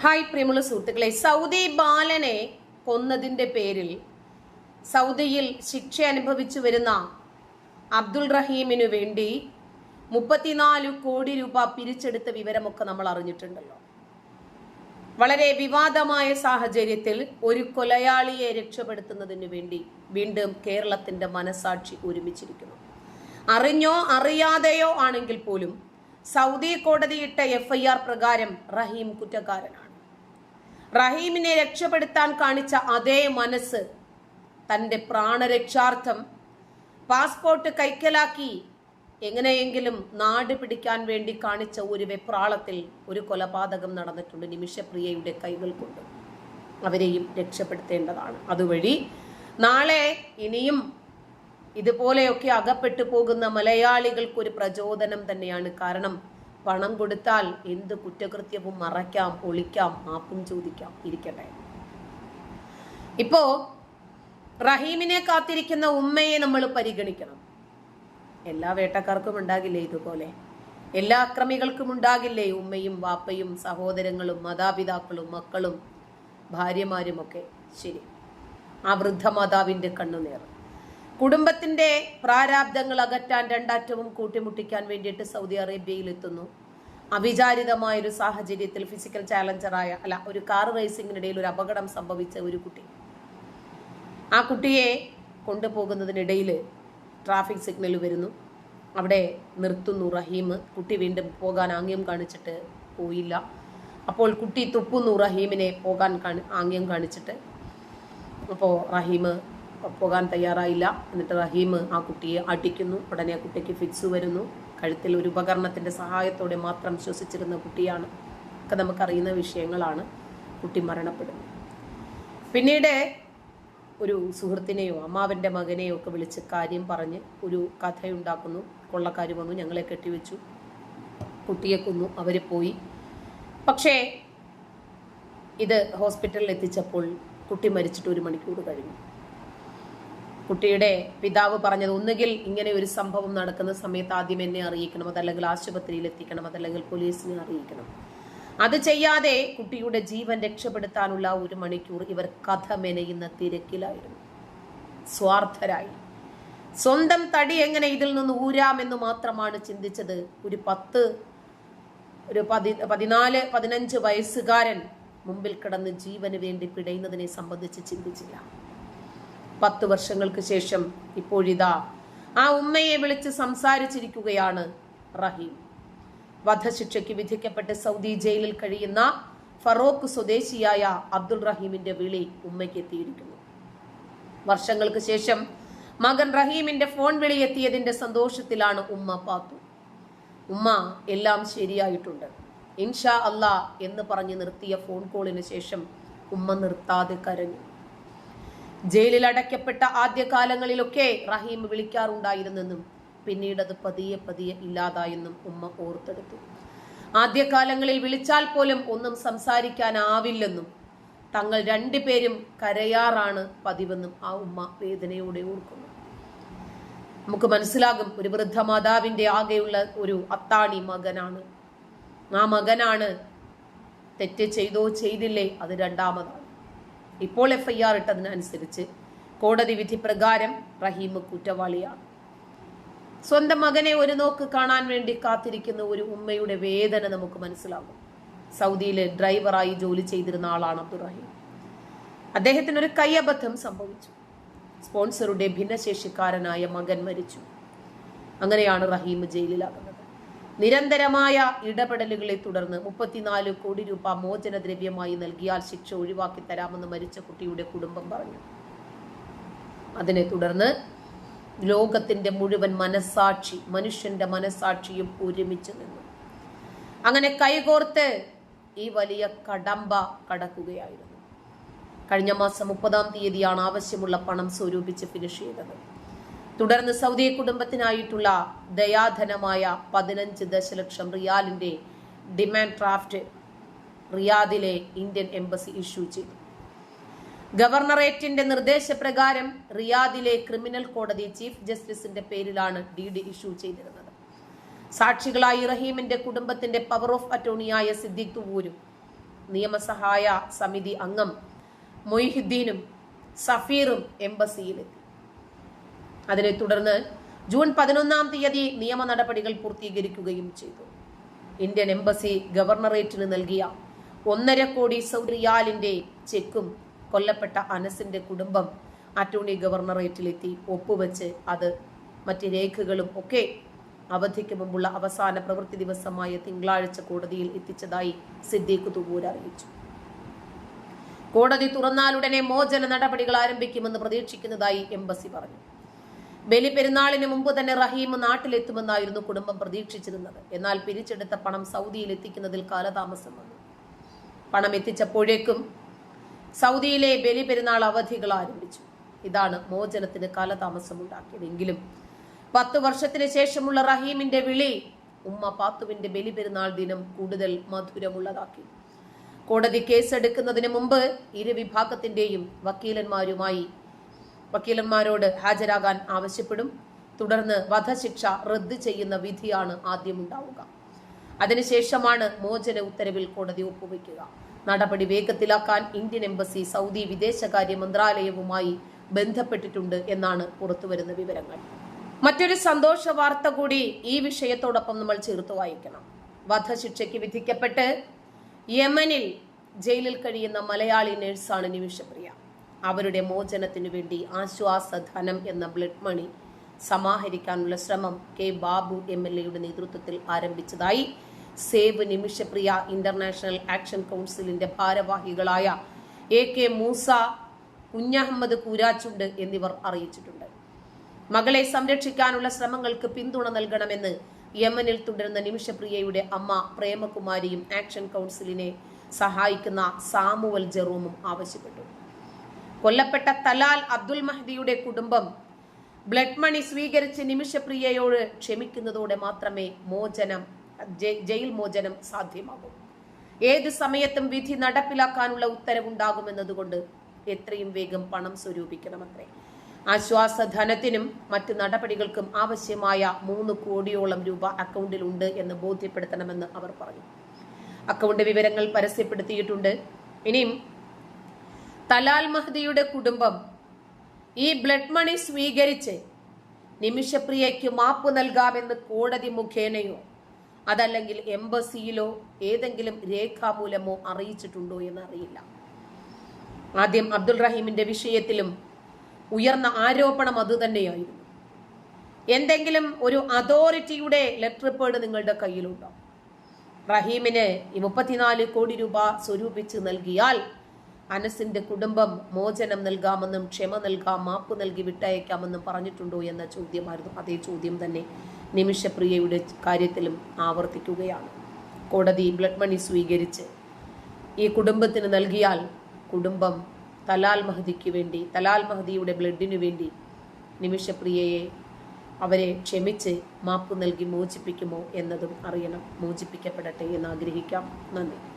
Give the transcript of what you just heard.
Hi പ്രിയമുള്ള സുഹൃത്തുക്കളെ. Saudi ബാലനെ കൊന്നതിന്റെ പേരിൽ സൗദിയിൽ ശിക്ഷ അനുഭവിച്ചു വരുന്ന അബ്ദുൾ റഹീമിനു വേണ്ടി മുപ്പത്തിനാല് കോടി രൂപ പിരിച്ചെടുത്ത വിവരമൊക്കെ നമ്മൾ അറിഞ്ഞിട്ടുണ്ടല്ലോ. വളരെ വിവാദമായ സാഹചര്യത്തിൽ ഒരു കൊലയാളിയെ രക്ഷപ്പെടുത്തുന്നതിന് വേണ്ടി വീണ്ടും കേരളത്തിന്റെ മനസാക്ഷി ഒരുമിച്ചിരിക്കുന്നു. അറിഞ്ഞോ അറിയാതെയോ ആണെങ്കിൽ പോലും സൗദി കോടതിയിട്ട എഫ്ഐആർ പ്രകാരം റഹീം കുറ്റക്കാരനാണ്. റഹീമിനെ രക്ഷപ്പെടുത്താൻ കാണിച്ച അതേ മനസ്സ് തന്റെ പ്രാണരക്ഷാർത്ഥം പാസ്പോർട്ട് കൈക്കലാക്കി എങ്ങനെയെങ്കിലും നാട് പിടിക്കാൻ വേണ്ടി കാണിച്ച ഒരു വെപ്രാളത്തിൽ ഒരു കൊലപാതകം നടന്നിട്ടുണ്ട് നിമിഷപ്രിയയുടെ കൈകൾ കൊണ്ട്. അവരെയും രക്ഷപ്പെടുത്തേണ്ടതാണ്. അതുവഴി നാളെ ഇനിയും ഇതുപോലെയൊക്കെ അകപ്പെട്ടു പോകുന്ന മലയാളികൾക്ക് ഒരു പ്രചോദനം തന്നെയാണ്. കാരണം പണം കൊടുത്താൽ എന്ത് കുറ്റകൃത്യവും മറയ്ക്കാം ഒളിക്കാം മാപ്പും ചോദിക്കാം. ഇരിക്കട്ടെ. ഇപ്പോ റഹീമിനെ കാത്തിരിക്കുന്ന ഉമ്മയെ നമ്മൾ പരിഗണിക്കണം. എല്ലാ വേട്ടക്കാർക്കും ഉണ്ടാകില്ലേ ഇതുപോലെ? എല്ലാ അക്രമികൾക്കും ഉണ്ടാകില്ലേ ഉമ്മയും വാപ്പയും സഹോദരങ്ങളും മാതാപിതാക്കളും മക്കളും ഭാര്യമാരും ഒക്കെ ശരി. ആ വൃദ്ധ കണ്ണുനേർ. കുടുംബത്തിന്റെ പ്രാരാബ്ദങ്ങൾ അകറ്റാൻ രണ്ടാറ്റവും കൂട്ടിമുട്ടിക്കാൻ വേണ്ടിയിട്ട് സൗദി അറേബ്യയിൽ എത്തുന്നു. അവിചാരിതമായ ഒരു സാഹചര്യത്തിൽ ഫിസിക്കൽ ചാലഞ്ചറായ അല്ല ഒരു കാർ റേസിംഗിനിടയിൽ ഒരു അപകടം സംഭവിച്ച ഒരു കുട്ടി. ആ കുട്ടിയെ കൊണ്ടുപോകുന്നതിനിടയിൽ ട്രാഫിക് സിഗ്നൽ വരുന്നു. അവിടെ നിർത്തുന്നു റഹീം. കുട്ടി വീണ്ടും പോകാൻ ആംഗ്യം കാണിച്ചിട്ട് പോയില്ല. അപ്പോൾ കുട്ടി തുപ്പുന്നു റഹീമിനെ പോകാൻ ആംഗ്യം കാണിച്ചിട്ട്. അപ്പോൾ റഹീം പോകാൻ തയ്യാറായില്ല. എന്നിട്ട് റഹീം ആ കുട്ടിയെ അടിക്കുന്നു. ഉടനെ ആ കുട്ടിക്ക് ഫിക്സ് വരുന്നു. കഴുത്തിൽ ഒരു ഉപകരണത്തിന്റെ സഹായത്തോടെ മാത്രം ശ്വസിച്ചിരുന്ന കുട്ടിയാണ്. ഒക്കെ നമുക്കറിയുന്ന വിഷയങ്ങളാണ്. കുട്ടി മരണപ്പെടുന്നത് പിന്നീട് ഒരു സുഹൃത്തിനെയോ അമ്മാവന്റെ മകനെയോ ഒക്കെ വിളിച്ച് കാര്യം പറഞ്ഞ് ഒരു കഥയുണ്ടാക്കുന്നു. കൊള്ളക്കാർ വന്നു ഞങ്ങളെ കെട്ടിവെച്ചു. കുട്ടിയെ കൊന്നു. അവർ പോയി. പക്ഷേ ഇത് ഹോസ്പിറ്റലിൽ എത്തിച്ചപ്പോൾ കുട്ടി മരിച്ചിട്ട് ഒരു മണിക്കൂർ കഴിഞ്ഞു. കുട്ടിയുടെ പിതാവ് പറഞ്ഞത് ഒന്നുകിൽ ഇങ്ങനെ ഒരു സംഭവം നടക്കുന്ന സമയത്ത് ആദ്യം എന്നെ അറിയിക്കണം അതല്ലെങ്കിൽ ആശുപത്രിയിൽ എത്തിക്കണം അതല്ലെങ്കിൽ പോലീസിനെ അറിയിക്കണം. അത് ചെയ്യാതെ കുട്ടിയുടെ ജീവൻ രക്ഷപ്പെടുത്താനുള്ള ഒരു മണിക്കൂർ ഇവർ കഥ മെനയുന്ന തിരക്കിലായിരുന്നു. സ്വാർത്ഥരായി. സ്വന്തം തടി എങ്ങനെ ഇതിൽ നിന്ന് ഊരാമെന്ന് മാത്രമാണ് ചിന്തിച്ചത് ഒരു പത്ത് ഒരു പതി പതിനാല് പതിനഞ്ച് വയസ്സുകാരൻ മുമ്പിൽ കിടന്ന് ജീവന് വേണ്ടി പിടയുന്നതിനെ സംബന്ധിച്ച് ചിന്തിച്ചില്ല. പത്ത് വർഷങ്ങൾക്ക് ശേഷം ഇപ്പോഴിതാ ആ ഉമ്മയെ വിളിച്ച് സംസാരിച്ചിരിക്കുകയാണ് റഹീം. വധശിക്ഷയ്ക്ക് വിധിക്കപ്പെട്ട് സൗദി ജയിലിൽ കഴിയുന്ന ഫറോക്ക് സ്വദേശിയായ അബ്ദുൾ റഹീമിന്റെ വിളി ഉമ്മയ്ക്ക് എത്തിയിരിക്കുന്നു. വർഷങ്ങൾക്ക് ശേഷം മകൻ റഹീമിന്റെ ഫോൺ വിളി എത്തിയതിന്റെ സന്തോഷത്തിലാണ് ഉമ്മ പാത്തു. ഉമ്മ എല്ലാം ശരിയായിട്ടുണ്ട്. ഇൻഷാ അല്ലാ എന്ന് പറഞ്ഞ് നിർത്തിയ ഫോൺ കോളിന് ശേഷം ഉമ്മ നിർത്താതെ കരഞ്ഞു. ജയിലിൽ അടയ്ക്കപ്പെട്ട ആദ്യകാലങ്ങളിലൊക്കെ റഹീം വിളിക്കാറുണ്ടായിരുന്നെന്നും പിന്നീട് അത് പതിയെ പതിയെ ഇല്ലാതായെന്നും ഉമ്മ ഓർത്തെടുത്തു. ആദ്യകാലങ്ങളിൽ വിളിച്ചാൽ പോലും ഒന്നും സംസാരിക്കാനാവില്ലെന്നും തങ്ങൾ രണ്ടുപേരും കരയാറാണ് പതിവെന്നും ആ ഉമ്മ വേദനയോടെ ഓർക്കുന്നു. നമുക്ക് മനസ്സിലാകും ഒരു വൃദ്ധ മാതാവിന്റെ ആകെയുള്ള ഒരു അത്താണി മകനാണ്. ആ മകനാണ് തെറ്റ് ചെയ്തോ ചെയ്തില്ലേ അത് രണ്ടാമതാണ്. ഇപ്പോൾ എഫ് ഐ ആർ ഇട്ടതിനനുസരിച്ച് കോടതി വിധി പ്രകാരം റഹീം കുറ്റവാളിയാണ്. സ്വന്തം മകനെ ഒരു നോക്ക് കാണാൻ വേണ്ടി കാത്തിരിക്കുന്ന ഒരു ഉമ്മയുടെ വേദന നമുക്ക് മനസ്സിലാകും. സൗദിയിലെ ഡ്രൈവറായി ജോലി ചെയ്തിരുന്ന ആളാണ് അബ്ദുറഹീം അദ്ദേഹത്തിന് ഒരു കയ്യബദ്ധം സംഭവിച്ചു. സ്പോൺസറുടെ ഭിന്നശേഷിക്കാരനായ മകൻ മരിച്ചു. അങ്ങനെയാണ് റഹീം ജയിലിലാകുന്നത്. നിരന്തരമായ ഇടപെടലുകളെ തുടർന്ന് മുപ്പത്തിനാല് കോടി രൂപ മോചനദ്രവ്യമായി നൽകിയാൽ ശിക്ഷ ഒഴിവാക്കി തരാമെന്ന് മരിച്ച കുട്ടിയുടെ കുടുംബം പറഞ്ഞു. അതിനെ തുടർന്ന് ലോകത്തിന്റെ മുഴുവൻ മനസാക്ഷി മനുഷ്യന്റെ മനസാക്ഷിയും ഒരുമിച്ച് നിന്നു. അങ്ങനെ കൈകോർത്ത് ഈ വലിയ കടമ്പ കടക്കുകയായിരുന്നു. കഴിഞ്ഞ മാസം മുപ്പതാം തീയതിയാണ് ആവശ്യമുള്ള പണം സ്വരൂപിച്ച് ഫിനിഷ് ചെയ്തത്. തുടർന്ന് സൗദി കുടുംബത്തിനായിട്ടുള്ള ദയാധനമായ പതിനഞ്ച് ദശലക്ഷം റിയാലിന്റെ ഡിമാൻഡ് ഡ്രാഫ്റ്റ് റിയാദിലെ ഇന്ത്യൻ എംബസി ഇഷ്യൂ ചെയ്തു. ഗവർണറേറ്റിന്റെ നിർദ്ദേശപ്രകാരം റിയാദിലെ ക്രിമിനൽ കോടതി ചീഫ് ജസ്റ്റിസിന്റെ പേരിലാണ് ഡി ഡി ഇഷ്യൂ ചെയ്തിരുന്നത്. സാക്ഷികളായി റഹീമിന്റെ കുടുംബത്തിന്റെ പവർ ഓഫ് അറ്റോർണിയായ സിദ്ദിഖ് തുവൂരും നിയമസഹായ സമിതി അംഗം മൊയ്ഹുദ്ദീനും സഫീറും എംബസിയിലെത്തി. അതിനെ തുടർന്ന് ജൂൺ പതിനൊന്നാം തീയതി നിയമ നടപടികൾ പൂർത്തീകരിക്കുകയും ചെയ്തു. ഇന്ത്യൻ എംബസി ഗവർണറേറ്റിന് നൽകിയ ഒന്നര കോടി സൗദി റിയാലിന്റെ ചെക്കും കൊല്ലപ്പെട്ട അനസിന്റെ കുടുംബം അറ്റോർണി ഗവർണറേറ്റിലെത്തി ഒപ്പുവെച്ച് അത് മറ്റ് രേഖകളും ഒക്കെ അവധിക്ക് മുമ്പുള്ള അവസാന പ്രവൃത്തി ദിവസമായ തിങ്കളാഴ്ച കോടതിയിൽ എത്തിച്ചതായി സിദ്ദീഖ് തുബൂർ അറിയിച്ചു. കോടതി തുറന്നാലുടനെ മോചന നടപടികൾ ആരംഭിക്കുമെന്ന് പ്രതീക്ഷിക്കുന്നതായി എംബസി പറഞ്ഞു. ബലി പെരുന്നാളിന് മുമ്പ് തന്നെ റഹീം നാട്ടിലെത്തുമെന്നായിരുന്നു കുടുംബം പ്രതീക്ഷിച്ചിരുന്നത്. എന്നാൽ പിരിച്ചെടുത്ത പണം സൗദിയിൽ എത്തിക്കുന്നതിൽ കാലതാമസം വന്നു. പണം എത്തിച്ചപ്പോഴേക്കും സൗദിയിലെ ബലിപെരുന്നാൾ അവധികൾ ആരംഭിച്ചു. ഇതാണ് മോചനത്തിന് കാലതാമസം ഉണ്ടാക്കിയതെങ്കിലും പത്ത് വർഷത്തിന് ശേഷമുള്ള റഹീമിന്റെ വിളി ഉമ്മ പാത്തുവിന്റെ ബലിപെരുന്നാൾ ദിനം കൂടുതൽ മധുരമുള്ളതാക്കി. കോടതി കേസെടുക്കുന്നതിന് മുമ്പ് ഇരു വിഭാഗത്തിന്റെയും വക്കീലന്മാരുമായി വക്കീലന്മാരോട് ഹാജരാകാൻ ആവശ്യപ്പെടും. തുടർന്ന് വധശിക്ഷ റദ്ദ് ചെയ്യുന്ന വിധിയാണ് ആദ്യമുണ്ടാവുക. അതിനുശേഷമാണ് മോചന ഉത്തരവിൽ കോടതി ഒപ്പുവയ്ക്കുക നടപടി വേഗത്തിലാക്കാൻ ഇന്ത്യൻ എംബസി സൗദി വിദേശകാര്യ മന്ത്രാലയവുമായി ബന്ധപ്പെട്ടിട്ടുണ്ട് എന്നാണ് പുറത്തുവരുന്ന വിവരങ്ങൾ. മറ്റൊരു സന്തോഷ വാർത്ത കൂടി ഈ വിഷയത്തോടൊപ്പം നമ്മൾ ചേർത്ത് വായിക്കണം. വധശിക്ഷയ്ക്ക് വിധിക്കപ്പെട്ട് യമനിൽ ജയിലിൽ കഴിയുന്ന മലയാളി നഴ്സാണ് നിമിഷപ്രിയ. അവരുടെ മോചനത്തിനു വേണ്ടി ആശ്വാസധനം എന്ന ബ്ലഡ് മണി സമാഹരിക്കാനുള്ള ശ്രമം കെ ബാബു എം എൽ എയുടെ നേതൃത്വത്തിൽ ആരംഭിച്ചതായി. സേവ് നിമിഷപ്രിയ ഇന്റർനാഷണൽ ആക്ഷൻ കൗൺസിലിന്റെ ഭാരവാഹികളായ എ കെ മൂസ കുഞ്ഞഹമ്മദ് കൂരാച്ചുണ്ട് എന്നിവർ അറിയിച്ചിട്ടുണ്ട്. മകളെ സംരക്ഷിക്കാനുള്ള ശ്രമങ്ങൾക്ക് പിന്തുണ നൽകണമെന്ന് യമനിൽ തുടരുന്ന നിമിഷപ്രിയയുടെ അമ്മ പ്രേമകുമാരിയും ആക്ഷൻ കൗൺസിലിനെ സഹായിക്കുന്ന സാമുവൽ ജെറോമും ആവശ്യപ്പെട്ടു. കൊല്ലപ്പെട്ട തലാൽ അബ്ദുൽ മഹദിയുടെ കുടുംബം ബ്ലഡ് മണി സ്വീകരിച്ച് നിമിഷപ്രിയയോട് ക്ഷമിക്കുന്നതോടെ മാത്രമേ മോചനം ജയിൽ മോചനം സാധ്യമാകൂ. ഏത് സമയത്തും വിധി നടപ്പിലാക്കാനുള്ള ഉത്തരവുണ്ടാകുമെന്നതുകൊണ്ട് എത്രയും വേഗം പണം സ്വരൂപിക്കണമത്രേ. ആശ്വാസധനത്തിനും മറ്റ് നടപടികൾക്കും ആവശ്യമായ മൂന്ന് കോടിയോളം രൂപ അക്കൗണ്ടിൽ ഉണ്ട് എന്ന് ബോധ്യപ്പെടുത്തണമെന്ന് അവർ പറഞ്ഞു. അക്കൗണ്ട് വിവരങ്ങൾ പരസ്യപ്പെടുത്തിയിട്ടുണ്ട്. ഇനിയും തലാൽ മഹദിയുടെ കുടുംബം ഈ ബ്ലഡ് മണി സ്വീകരിച്ച് നിമിഷപ്രിയയ്ക്ക് മാപ്പ് നൽകാമെന്ന് കോടതി മുഖേനയോ അതല്ലെങ്കിൽ എംബസിയിലോ ഏതെങ്കിലും രേഖാമൂലമോ അറിയിച്ചിട്ടുണ്ടോ എന്നറിയില്ല. ആദ്യം അബ്ദുൾ റഹീമിന്റെ വിഷയത്തിലും ഉയർന്ന ആരോപണം അതുതന്നെയായിരുന്നു എന്തെങ്കിലും ഒരു അതോറിറ്റിയുടെ ലെറ്റർ പേഡ് നിങ്ങളുടെ കയ്യിലുണ്ടോ? റഹീമിന് ഈ മുപ്പത്തിനാല് കോടി രൂപ സ്വരൂപിച്ച് നൽകിയാൽ അനസിന്റെ കുടുംബം മോചനം നൽകാമെന്നും ക്ഷമ നൽകാം മാപ്പ് നൽകി വിട്ടയക്കാമെന്നും പറഞ്ഞിട്ടുണ്ടോ എന്ന ചോദ്യമായിരുന്നു. അതേ ചോദ്യം തന്നെ നിമിഷപ്രിയയുടെ കാര്യത്തിലും ആവർത്തിക്കുകയാണ്. കോടതി ബ്ലഡ് മണി സ്വീകരിച്ച് ഈ കുടുംബത്തിന് നൽകിയാൽ കുടുംബം തലാൽ മഹദിക്ക് വേണ്ടി തലാൽ മഹദിയുടെ ബ്ലഡിനു വേണ്ടി നിമിഷപ്രിയയെ അവരെ ക്ഷമിച്ച് മാപ്പ് നൽകി മോചിപ്പിക്കുമോ എന്നതും അറിയണം. മോചിപ്പിക്കപ്പെടട്ടെ എന്ന് ആഗ്രഹിക്കാം. നന്ദി.